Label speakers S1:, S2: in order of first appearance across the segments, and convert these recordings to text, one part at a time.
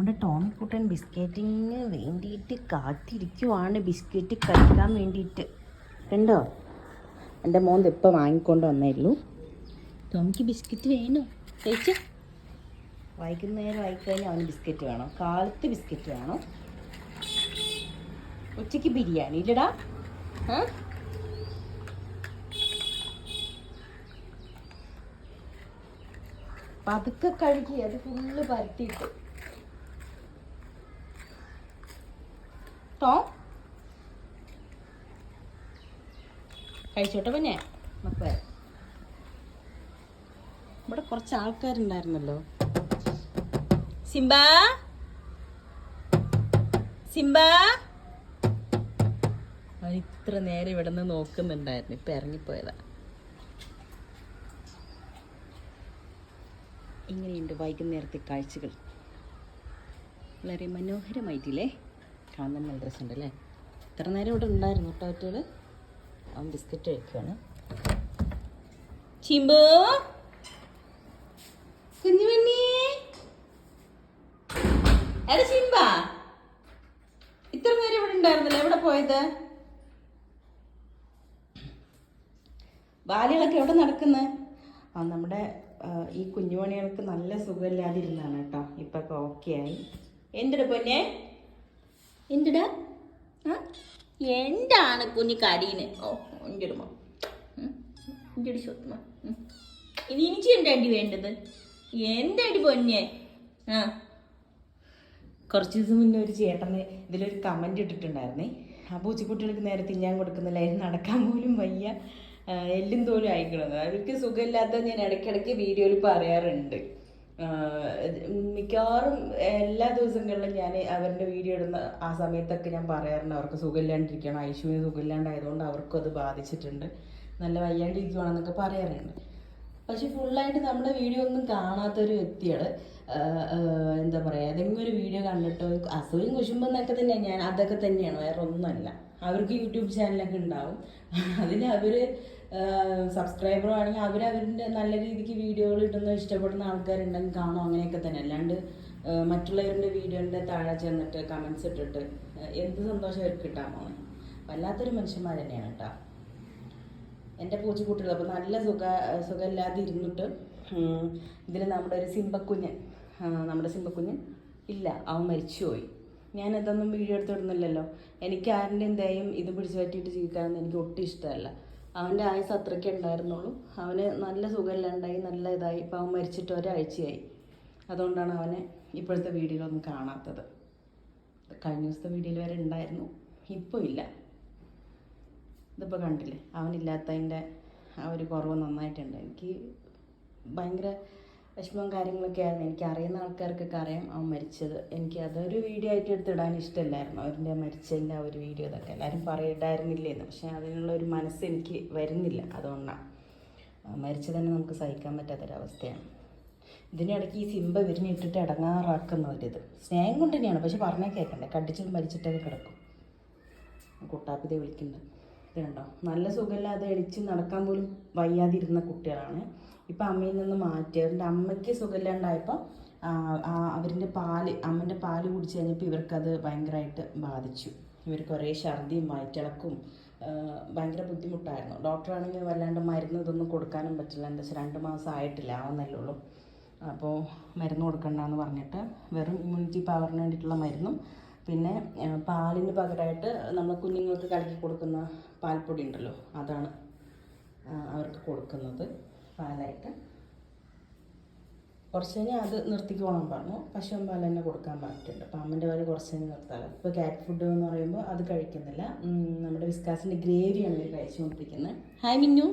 S1: നമ്മുടെ ടോമിക്കുട്ടൻ ബിസ്ക്കറ്റിന് വേണ്ടിയിട്ട് കാത്തിരിക്കുവാണ്. ബിസ്ക്കറ്റ് കഴിക്കാൻ വേണ്ടിയിട്ട്. കണ്ടോ? എന്റെ മോൻ ഇപ്പം വാങ്ങിക്കൊണ്ട് വന്നേയുള്ളൂ. ടോമിക്ക് ബിസ്ക്കറ്റ് വേണോ? കഴിച്ച? വൈകുന്നേരം ആയിക്കഴിഞ്ഞാൽ അവന് ബിസ്ക്കറ്റ് വേണം. കാലത്ത് ബിസ്ക്കറ്റ് വേണം. ഉച്ചയ്ക്ക് ബിരിയാണി ഇല്ലടാ. പതുക്കെ കഴുകി അത് ഫുള്ള് പരത്തിയിട്ട്. ടോം കഴിച്ചോട്ടെ പിന്നെ. മക്കളെ ഇവിടെ കുറച്ച് ആൾക്കാരുണ്ടായിരുന്നല്ലോ. സിംബ? സിംബ? ഇത്ര നേരം ഇവിടെ നിന്ന് നോക്കുന്നുണ്ടായിരുന്നു. ഇപ്പൊ ഇറങ്ങിപ്പോയതാ. ഇങ്ങനെയുണ്ട് വൈകുന്നേരത്തെ കാഴ്ചകൾ. വളരെ മനോഹരമായിട്ടില്ലേ? കാണാൻ നല്ല രസമുണ്ട് അല്ലേ ഇത്ര നേരം ഇവിടെ ഉണ്ടായിരുന്നു ടോറ്റകൾ അവൻ ബിസ്ക്കറ്റ് കഴിക്കുകയാണ് ചിമ്പ്? കുഞ്ഞുമണി എടാ ചിമ്പ. ഇത്ര നേരം ഇവിടെ ഉണ്ടായിരുന്നല്ലേ? എവിടെ പോയത്? ബാലികളൊക്കെ എവിടെ നടക്കുന്നത് ആ നമ്മുടെ ഈ കുഞ്ഞുമണികൾക്ക് നല്ല സുഖമില്ലാതിരുന്നാണ് കേട്ടോ. ഇപ്പൊക്കെ ഓക്കെ ആയി. എന്തിട പൊന്നെ? എന്തിടാ? എന്താണ് കുഞ്ഞു കരീന് ഓ എന്റെ എന്റെ എന്തിടി സ്വത്തുമോ ഇനി എനിക്ക് അടി വേണ്ടത്? എന്റെ അടി പൊന്നെ? ആ. കുറച്ച് ദിവസം മുന്നേ ഒരു ചേട്ടന് ഇതിലൊരു കമന്റ് ഇട്ടിട്ടുണ്ടായിരുന്നേ. ആ പൂച്ചിക്കുട്ടികൾക്ക് നേരെ തിന്നാൻ കൊടുക്കുന്നില്ല അതിന് നടക്കാൻ പോലും വയ്യ. എല്ലും തോലും അയക്കണമെന്ന് അവർക്ക് സുഖമില്ലാത്ത ഞാൻ ഇടയ്ക്കിടയ്ക്ക് വീഡിയോയിൽ പറയാറുണ്ട്. മിക്കവാറും എല്ലാ ദിവസങ്ങളിലും ഞാൻ അവരുടെ വീഡിയോ ഇടുന്ന ആ സമയത്തൊക്കെ ഞാൻ പറയാറുണ്ട് അവർക്ക് സുഖമില്ലാണ്ടിരിക്കണം ഐശുവിന് സുഖമില്ലാണ്ടായതുകൊണ്ട് അവർക്കും അത് ബാധിച്ചിട്ടുണ്ട്. നല്ല വയ്യാണ്ടിരിക്കുവാണെന്നൊക്കെ പറയാറുണ്ട്. പക്ഷെ ഫുള്ളായിട്ട് നമ്മുടെ വീഡിയോ ഒന്നും കാണാത്തൊരു വ്യക്തിയാണ്. എന്താ പറയുക ഏതെങ്കിലും ഒരു വീഡിയോ കണ്ടിട്ട് കുശുമ്പം എന്നൊക്കെ തന്നെ ഞാൻ അതൊക്കെ തന്നെയാണ് വേറെ ഒന്നുമല്ല അവർക്ക് യൂട്യൂബ് ചാനലൊക്കെ ഉണ്ടാവും. അതിന് അവർ സബ്സ്ക്രൈബർ ആണെങ്കിൽ അവർ അവരുടെ നല്ല രീതിക്ക് വീഡിയോകൾ ഇടുന്ന ഇഷ്ടപ്പെടുന്ന ആൾക്കാരുണ്ടെങ്കിൽ കാണും. അങ്ങനെയൊക്കെ തന്നെ. അല്ലാണ്ട് മറ്റുള്ളവരുടെ വീഡിയോന്റെ താഴെ ചെന്നിട്ട് കമൻസ് ഇട്ടിട്ട് എന്ത് സന്തോഷം അവർക്ക് കിട്ടാൻ പോകണം വല്ലാത്തൊരു മനുഷ്യന്മാർ തന്നെയാണ് കേട്ടോ. എന്റെ പൂച്ചക്കുട്ടികൾ. അപ്പോൾ നല്ല സുഖ സുഖമില്ലാതെ ഇരുന്നിട്ട് ഇതിൽ നമ്മുടെ ഒരു സിംബക്കുഞ്ഞ് നമ്മുടെ സിംബക്കുഞ്ഞ് ഇല്ല. അവൻ മരിച്ചുപോയി ഞാൻ അതൊന്നും വീഡിയോ എടുത്തിടുന്നില്ലല്ലോ എനിക്ക് ആരുടെയും ദയം ഇത് പിടിച്ചു പറ്റിയിട്ട് ജീവിക്കാനൊന്നും എനിക്ക് ഒട്ടും ഇഷ്ടമല്ല. അവന്റെ ആയുസ് അത്രയ്ക്കേ ഉണ്ടായിരുന്നുള്ളൂ. അവന് നല്ല സുഖമില്ലാണ്ടായി നല്ല ഇതായി. ഇപ്പം അവൻ മരിച്ചിട്ട് ഒരാഴ്ചയായി. അതുകൊണ്ടാണ് അവനെ ഇപ്പോഴത്തെ വീഡിയോയിലൊന്നും കാണാത്തത്. കഴിഞ്ഞ ദിവസത്തെ വീഡിയോയിൽ വരെ ഉണ്ടായിരുന്നു. ഇപ്പോൾ ഇല്ല. ഇതിപ്പോൾ കണ്ടില്ലേ? അവനില്ലാത്തതിന്റെ ആ ഒരു കുറവ് നന്നായിട്ടുണ്ട്. എനിക്ക് ഭയങ്കര വിഷമവും കാര്യങ്ങളൊക്കെ ആയിരുന്നു. എനിക്ക് അറിയുന്ന ആൾക്കാർക്കൊക്കെ അറിയാം അവൻ മരിച്ചത്. എനിക്ക് അതൊരു വീഡിയോ ആയിട്ട് എടുത്തിടാൻ ഇഷ്ടമില്ലായിരുന്നു. അവരുടെ മരിച്ചതിന്റെ ആ ഒരു വീഡിയോ ഇതൊക്കെ എല്ലാവരും പറയണ്ടായിരുന്നില്ലേന്ന് പക്ഷേ അതിനുള്ള ഒരു മനസ്സ് എനിക്ക് വരുന്നില്ല അതുകൊണ്ടാണ്. മരിച്ചു തന്നെ നമുക്ക് സഹിക്കാൻ പറ്റാത്തൊരവസ്ഥയാണ്. ഇതിനിടയ്ക്ക് ഈ സിംബ വിരിഞ്ഞിട്ടിട്ട് അടങ്ങാറാക്കുന്ന ഇടങ്ങാറാക്കുന്ന ഒരിത് സ്നേഹം കൊണ്ട് തന്നെയാണ്. പക്ഷെ പറഞ്ഞാൽ കേൾക്കണ്ടേ. കടിച്ചിട്ട് മരിച്ചിട്ടൊക്കെ കിടക്കും. കൂട്ടാപ്പിതെ വിളിക്കുന്നുണ്ട് ഇത് കണ്ടോ നല്ല സുഖമില്ലാതെ എണിച്ച് നടക്കാൻ പോലും വയ്യാതിരുന്ന കുട്ടികളാണ്. ഇപ്പം അമ്മയിൽ നിന്ന് മാറ്റി. അവരുടെ അമ്മയ്ക്ക് സുഖമില്ലാണ്ടായപ്പോൾ അവരിന്റെ പാൽ അമ്മന്റെ പാൽ കുടിച്ച് കഴിഞ്ഞപ്പോൾ ഇവർക്കത് ഭയങ്കരമായിട്ട് ബാധിച്ചു. ഇവർ കുറേ ഛർദിയും വയറ്റിളക്കും ഭയങ്കര ബുദ്ധിമുട്ടായിരുന്നു. ഡോക്ടറാണെങ്കിൽ വല്ലാണ്ട് മരുന്ന് ഇതൊന്നും കൊടുക്കാനും പറ്റില്ല. എന്താ വെച്ചാൽ രണ്ട് മാസം ആയിട്ടില്ല ആവുന്നല്ലേ ഉള്ളൂ. അപ്പോൾ മരുന്ന് കൊടുക്കണ്ടെന്ന് പറഞ്ഞിട്ട് വെറും ഇമ്മ്യൂണിറ്റി പവറിന് വേണ്ടിയിട്ടുള്ള മരുന്നും പിന്നെ പാലിന് പകരമായിട്ട് നമ്മൾ കുഞ്ഞുങ്ങൾക്ക് കലക്കി കൊടുക്കുന്ന പാൽപ്പൊടി ഉണ്ടല്ലോ അതാണ് അവർക്ക് കൊടുക്കുന്നത് പാലായിട്ട്. കുറച്ച് കഴിഞ്ഞാൽ അത് നിർത്തിക്കോളാൻ പറഞ്ഞു. പശുവും പാൽ തന്നെ കൊടുക്കാൻ പറഞ്ഞിട്ടുണ്ട്. അപ്പം അമ്മന്റെ പാൽ കുറച്ച് കഴിഞ്ഞ് നിർത്താറ് ഇപ്പോൾ കാറ്റ് ഫുഡ് എന്ന് പറയുമ്പോൾ അത് കഴിക്കുന്നില്ല. നമ്മുടെ വിസ്കാസിന്റെ ഗ്രേവിയാണ് ഇവർ കഴിച്ചുകൊണ്ടിരിക്കുന്നത് ഹായ് മിന്നു.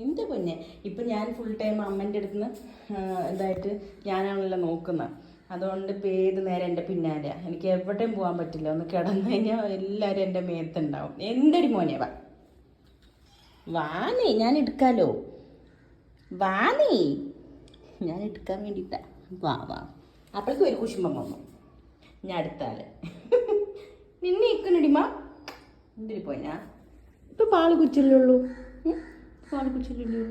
S1: നിന്റെ പൊന്നെ. ഇപ്പം ഞാൻ ഫുൾ ടൈം അമ്മന്റെ അടുത്ത് നിന്ന് ഇതായിട്ട് ഞാനാണല്ലോ നോക്കുന്നത് അതുകൊണ്ട് ഇപ്പം ഏത് നേരം എന്റെ പിന്നാലെയാണ് എനിക്ക് എവിടെയും പോകാൻ പറ്റില്ല. ഒന്ന് കിടന്നു കഴിഞ്ഞാൽ എല്ലാവരും എന്റെ മേത്തുണ്ടാവും. ഒരു മോനെ വാ. വാനേ ഞാൻ എടുക്കാലോ? വാനേ ഞാൻ എടുക്കാൻ വേണ്ടിയിട്ടാ വാ വാ. അപ്പോഴേക്കും ഒരു കുശുമ്പം വന്നു. ഞാൻ അടുത്താൽ. നിന്നെ ഇക്കണടിമ എന്തിനു ഞാൻ ഇപ്പൊ പാൾ കുച്ചിലുള്ളൂ ഉള്ളൂ. ഉം? പാൽ കുച്ചല്ലേ ഉള്ളൂ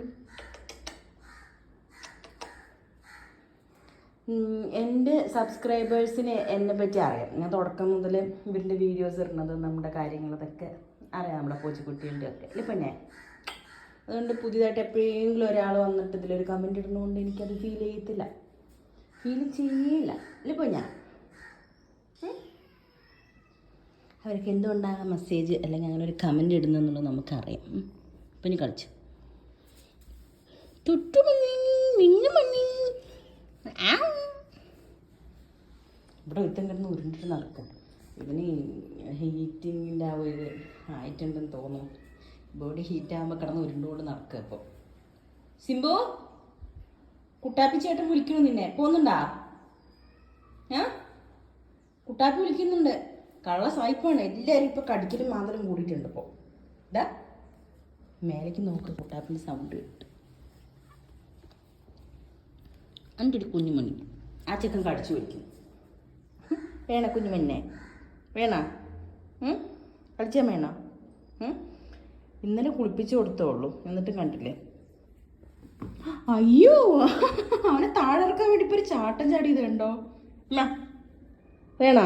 S1: ഉം, എന്റെ സബ്സ്ക്രൈബേഴ്സിന് എന്നെ പറ്റി അറിയാം. ഞാൻ തുടക്കം മുതൽ ഇവരുടെ വീഡിയോസ് ഇടുന്നത് നമ്മുടെ കാര്യങ്ങൾ ഇതൊക്കെ അറിയാം നമ്മുടെ പൂച്ചക്കുട്ടീന്റെ ഒക്കെ. ഇപ്പം ഞാൻ അതുകൊണ്ട് പുതിയതായിട്ട് എപ്പോഴെങ്കിലും ഒരാൾ വന്നിട്ട് ഇതിലൊരു കമന്റ് ഇടുന്നതുകൊണ്ട് എനിക്കത് ഫീൽ ചെയ്യത്തില്ല. ഫീൽ ചെയ്യില്ല. അല്ലേ ഞാൻ? അവർക്ക് എന്തുകൊണ്ടാണ് മെസ്സേജ് അല്ലെങ്കിൽ അങ്ങനെ ഒരു കമന്റ് ഇടുന്നതെന്നുള്ളത് നമുക്കറിയാം. ഇപ്പം ഇനി കളിച്ചു. മിന്നു മിന്നു ആ. ഇവിടെ ഒരുത്തൻ കിടന്ന് ഉരുണ്ടിട്ട് നടക്കും ഇവന് ഹീറ്റിങ്ങിന്റെ ആ ഒരു ആയിട്ടുണ്ടെന്ന് തോന്നുന്നു. ബോഡി ഹീറ്റ് ആകുമ്പോൾ കിടന്ന് ഉരുണ്ടുകൊണ്ട് നടക്കുക ഇപ്പോൾ സിംബു കുട്ടാപ്പി ചേട്ടൻ വിളിക്കണു നിന്നെ? പോകുന്നുണ്ടാ ഏ കുട്ടാപ്പി വിളിക്കുന്നുണ്ട്. കള്ള സായിപ്പാണ്. എല്ലാവരും ഇപ്പോൾ കടിക്കലും മാന്തലും കൂടിയിട്ടുണ്ട് ഇപ്പോൾ ഇതാ മേലേക്ക് നോക്ക് കുട്ടാപ്പിന്റെ സൗണ്ട് കിട്ടും. എന്റെ ഒരു കുഞ്ഞുമണി. ആ ചെക്കൻ കടിച്ചു വയ്ക്കും വേണ കുഞ്ഞുമന്നെ വേണ? കളിച്ചാൽ വേണ? ഇന്നലെ കുളിപ്പിച്ച് കൊടുത്തോളൂ എന്നിട്ടും കണ്ടില്ലേ? അയ്യോ! അവനെ താഴെ ഇറക്കാൻ വേണ്ടി ഇപ്പൊ ഒരു ചാട്ടം ചാടിയത് കണ്ടോ? വേണ?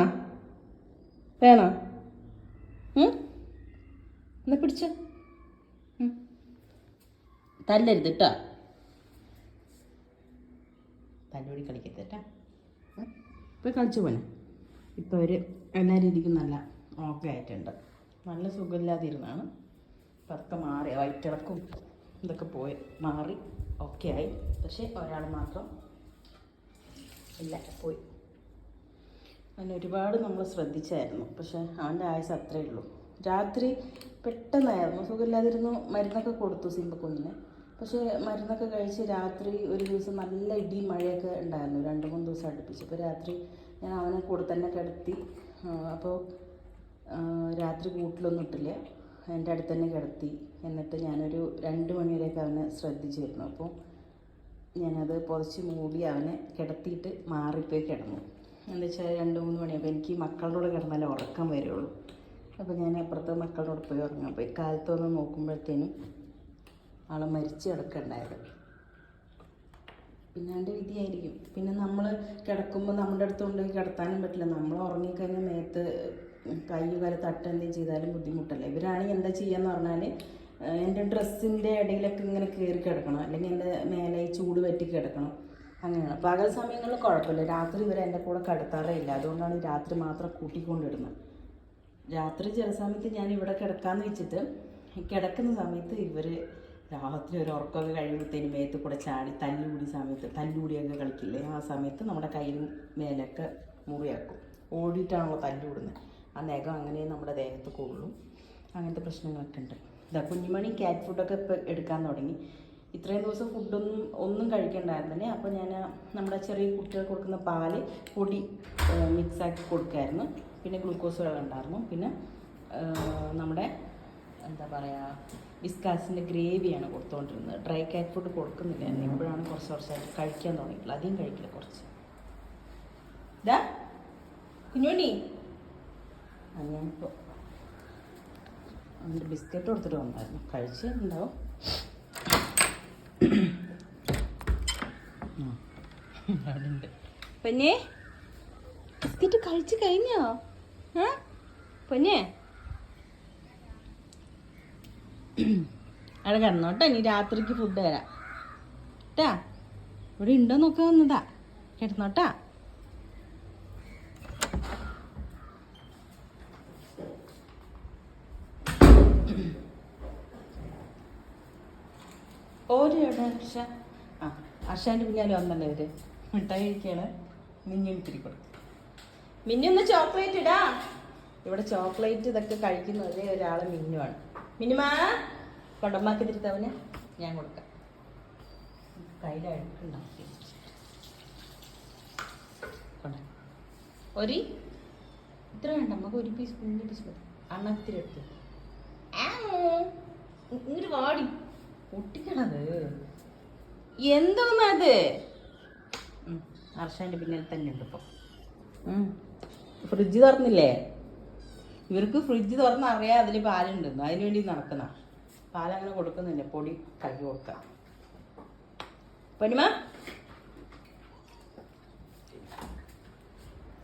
S1: വേണ? എന്നാ പിടിച്ച. തല്ലരുത് കേട്ടോ തല്ലോടി കളിക്കരുത് കേട്ടോ പോയി കളിച്ചു പോനെ ഇപ്പോൾ ഒരു എല്ലാ രീതിക്ക് നല്ല ഓക്കെ ആയിട്ടുണ്ട്. നല്ല സുഖമില്ലാതിരുന്നാണ്. പതുക്കെ മാറി വയറ്റിളക്കും ഇതൊക്കെ പോയി മാറി. ഓക്കെ ആയി. പക്ഷേ ഒരാൾ മാത്രം ഇല്ല പോയി. അവൻ ഒരുപാട് നമ്മൾ ശ്രദ്ധിച്ചായിരുന്നു. പക്ഷേ അവന്റെ ആയുസ് അത്രേ ഉള്ളൂ. രാത്രി പെട്ടെന്നായിരുന്നു. സുഖമില്ലാതിരുന്നു മരുന്നൊക്കെ കൊടുത്തു സിംബക്കുഞ്ഞിന് പക്ഷേ മരുന്നൊക്കെ കഴിച്ച് രാത്രി ഒരു ദിവസം നല്ല ഇടിയും മഴയൊക്കെ ഉണ്ടായിരുന്നു. രണ്ട് മൂന്ന് ദിവസം അടുപ്പിച്ച്. അപ്പോൾ രാത്രി ഞാൻ അവനെ കൂടെ തന്നെ കിടത്തി. അപ്പോൾ രാത്രി കൂട്ടിലൊന്നും ഇട്ടില്ല. എന്റെ അടുത്ത് തന്നെ കിടത്തി. എന്നിട്ട് ഞാനൊരു രണ്ട് മണിവരെയൊക്കെ അവനെ ശ്രദ്ധിച്ചിരുന്നു. അപ്പോൾ ഞാനത് പുതച്ച് മൂടി അവനെ കിടത്തിയിട്ട് മാറിപ്പോയി കിടന്നു. എന്താ വെച്ചാൽ രണ്ട് മൂന്ന് മണിയപ്പോൾ എനിക്ക് മക്കളുടെ കൂടെ കിടന്നാലേ ഉറക്കം വരുള്ളൂ. അപ്പോൾ ഞാൻ അപ്പുറത്ത് മക്കളുടെ കൂടെ പോയി ഉറങ്ങാൻ പോയി. കാലത്ത് വന്ന് നോക്കുമ്പോഴത്തേനും ആളെ മരിച്ച് കിടക്കണ്ടായത് പിന്നെ അതിന്റെ വിധിയായിരിക്കും. പിന്നെ നമ്മൾ കിടക്കുമ്പോൾ നമ്മുടെ അടുത്ത് കൊണ്ടുപോയി കിടത്താനും പറ്റില്ല. നമ്മൾ ഉറങ്ങിക്കഴിഞ്ഞാൽ മേത്ത് കൈ കാല തട്ട് എന്തെങ്കിലും ചെയ്താലും ബുദ്ധിമുട്ടല്ലേ? ഇവരാണെങ്കിൽ എന്താ ചെയ്യാന്ന് പറഞ്ഞാൽ എന്റെ ഡ്രസ്സിന്റെ ഇടയിലൊക്കെ ഇങ്ങനെ കയറി കിടക്കണം. അല്ലെങ്കിൽ എന്റെ മേലെ ചൂട് പറ്റി കിടക്കണം. അങ്ങനെയാണ്. പകൽ സമയങ്ങളിൽ കുഴപ്പമില്ല. രാത്രി ഇവരെ എന്റെ കൂടെ കിടത്താറേ ഇല്ല അതുകൊണ്ടാണ് രാത്രി മാത്രം കൂട്ടിക്കൊണ്ടിടുന്നത് രാത്രി ചില സമയത്ത് ഞാൻ ഇവിടെ കിടക്കാന്ന് വെച്ചിട്ട് കിടക്കുന്ന സമയത്ത് ഇവർ രാത്രി ഒരു ഉറക്കമൊക്കെ കഴിയുമ്പോഴത്തേനും മേത്ത് കൂടെ ചാടി തല്ലുകൂടി സമയത്ത് തല്ലുകൂടിയൊക്കെ കളിക്കില്ലേ? ആ സമയത്ത് നമ്മുടെ കയ്യിലും മേലൊക്കെ മുറിയാക്കും. ഓടിയിട്ടാണല്ലോ തല്ലുകൂടുന്നത്. ആ നഖം അങ്ങനെ നമ്മുടെ ദേഹത്ത് കൊള്ളും. അങ്ങനത്തെ പ്രശ്നങ്ങളൊക്കെ ഉണ്ട്. ഇതാ കുഞ്ഞുമണി ക്യാറ്റ് ഫുഡൊക്കെ ഇപ്പം എടുക്കാൻ തുടങ്ങി. ഇത്രയും ദിവസം ഫുഡൊന്നും ഒന്നും കഴിക്കണ്ടായിരുന്നില്ലേ? അപ്പോൾ ഞാൻ നമ്മുടെ ചെറിയ കുട്ടികൾക്ക് കൊടുക്കുന്ന പാൽ പൊടി മിക്സാക്കി കൊടുക്കായിരുന്നു. പിന്നെ ഗ്ലൂക്കോസ് വെള്ളം ഉണ്ടായിരുന്നു. പിന്നെ നമ്മുടെ എന്താ പറയുക വിസ്കാസിന്റെ ഗ്രേവിയാണ് കൊടുത്തുകൊണ്ടിരുന്നത് ഡ്രൈ കാറ്റ് ഫുഡ് കൊടുക്കുന്നില്ല. ഇപ്പോഴാണ് കുറച്ച് കുറച്ചായിട്ട് കഴിക്കാൻ തുടങ്ങിയിട്ടുള്ളത്. അധികം കഴിക്കില്ല കുറച്ച്. ഇതാ കുഞ്ഞുണ്ണി. ഞാനിപ്പോൾ അതിന്റെ ബിസ്ക്കറ്റ് കൊടുത്തിട്ട് വന്നായിരുന്നു. കഴിച്ചിട്ടുണ്ടാവും പൊന്നെ ബിസ്ക്കറ്റ് കഴിച്ചു കഴിഞ്ഞോ? ഏ പൊന്നെ അവിടെ കിടന്നോട്ടെ ഇനി രാത്രിക്ക് ഫുഡ് തരാം. കേട്ടാ ഇവിടെ ഉണ്ടോ നോക്കാൻ വന്നതാ. കിടന്നോട്ടാ ഓരോ അർഷ? ആ അർഷാന്റെ പിന്നാലെ വന്നല്ലേ ഇവർ? മിഠായി കഴിക്കാണ്? മിന്നി ഇത്തിരി കൊടുക്കും. മിന്നൊന്ന് ചോക്ലേറ്റ് ഇടാ. ഇവിടെ ചോക്ലേറ്റ് ഇതൊക്കെ കഴിക്കുന്ന ഒരേ ഒരാളെ മിന്നുവാണ് മിന്നുമാ? കൊണ്ടമ്മാക്കി തിരുത്തവന് ഞാൻ കൊടുക്കാം. കൊണ്ട. ഒരു? ഇത്ര വേണ്ട നമുക്ക് ഒരു പീസ് കുഞ്ഞു പീസ് മതി. അണ്ണത്തിരി എടുത്ത്. ഇങ്ങോട്ട് വാടി. പൊട്ടിക്കണത്. എന്തോന്നത്? ഹർഷാന്റെ പിന്നിൽ തന്നെ ഉണ്ട് ഇപ്പം. ഫ്രിഡ്ജ് തുറന്നില്ലേ? ഇവർക്ക് ഫ്രിഡ്ജ് തുറന്നറിയാം അതിൽ പാലുണ്ടെന്ന്. അതിനുവേണ്ടി നടക്കുന്ന. പാലങ്ങനെ കൊടുക്കുന്നില്ല പൊടി കലക്കി കൊടുക്കാം. പൊന്നിമ?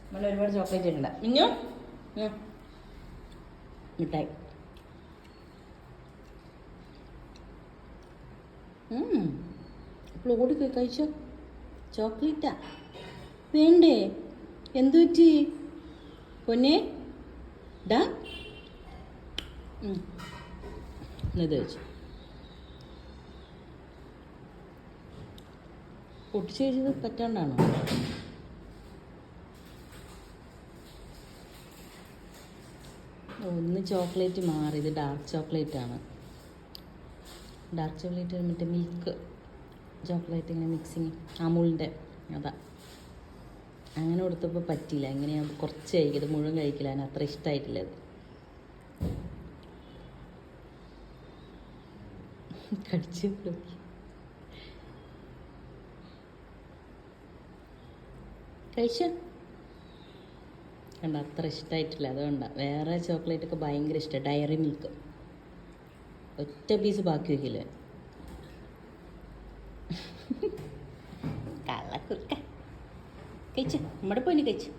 S1: നമ്മൾ ഒരുപാട് ചോക്ലേറ്റ് മിഞ്ഞു ഉം. മിഠായി. അപ്പോൾ ഓടി കഴിച്ചോ? ചോക്ലേറ്റാ വേണ്ടേ? എന്തു പറ്റി? പൊന്നെ? ഡാ? ഇത് പൊട്ടിച്ചേച്ചത് പൊട്ടിച്ച് പറ്റാണ്ടാണോ? ഒന്ന് ചോക്ലേറ്റ് മാറി. ഇത് ഡാർക്ക് ചോക്ലേറ്റ് ആണ് ഡാർക്ക് ചോക്ലേറ്റ് മറ്റേ മിൽക്ക് ചോക്ലേറ്റ് ഇങ്ങനെ മിക്സിങ് അമൂലിന്റെ അതാ. അങ്ങനെ കൊടുത്തപ്പോൾ പറ്റിയില്ല. എങ്ങനെയാണ് കുറച്ച് കഴിക്കും. മുഴുവൻ കഴിക്കില്ല. അതിന് അത്ര ഇഷ്ടമായിട്ടില്ല അത് കടിച്ചു കണ്ട അത്ര ഇഷ്ടമായിട്ടില്ല അതുകൊണ്ടാണ് വേറെ ചോക്ലേറ്റ് ഒക്കെ ഭയങ്കര ഇഷ്ടമാണ് ഡയറി മിൽക്ക് ഒറ്റ പീസ് ബാക്കി വയ്ക്കില്ല കള്ളക്കുറുക്ക. കഴിച്ചു? നമ്മുടെ പൊന്നു കഴിച്ചു?